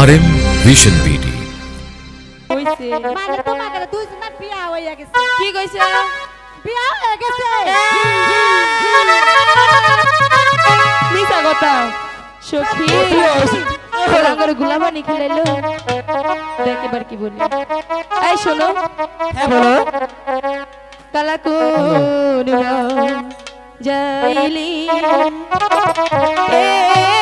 আর M vision BD কইছে? মানে কি কইছে? বিয়া হয়ে গেছে। মিছা যাইলি হ্যাঁ,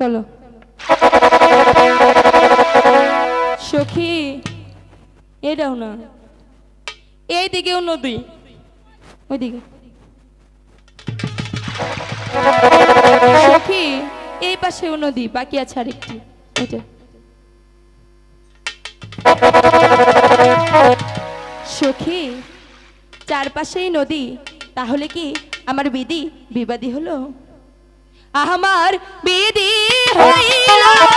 চলো। সখী এটাও না। এই দিকেও নদী। ওইদিকে। সখী, এই পাশেও নদী, বাকি আছে আরেকটি। এটা সখী, চারপাশেই নদী, তাহলে কি আমার বিদি বিবাদী হলো? আমার বিধি হইল।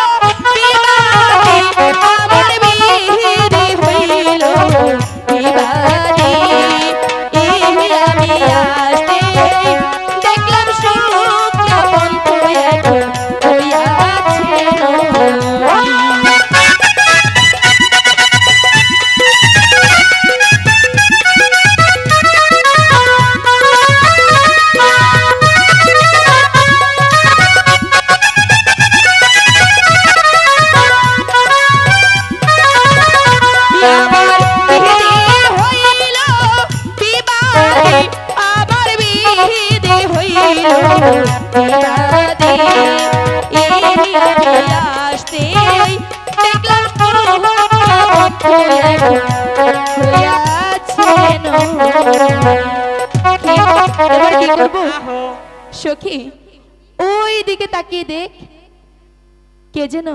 সখী ওই দিকে তাকিয়ে দেখ। কে যেন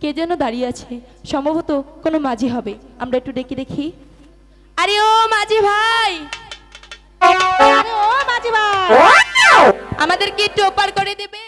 কে যেন দাঁড়িয়ে আছে। সম্ভবত কোনো মাঝি হবে। আমরা একটু ডেকে দেখি। আরে ও মাঝি ভাই! আরে ও মাঝি ভাই! আমাদেরকে একটু ওপার করে দেবে।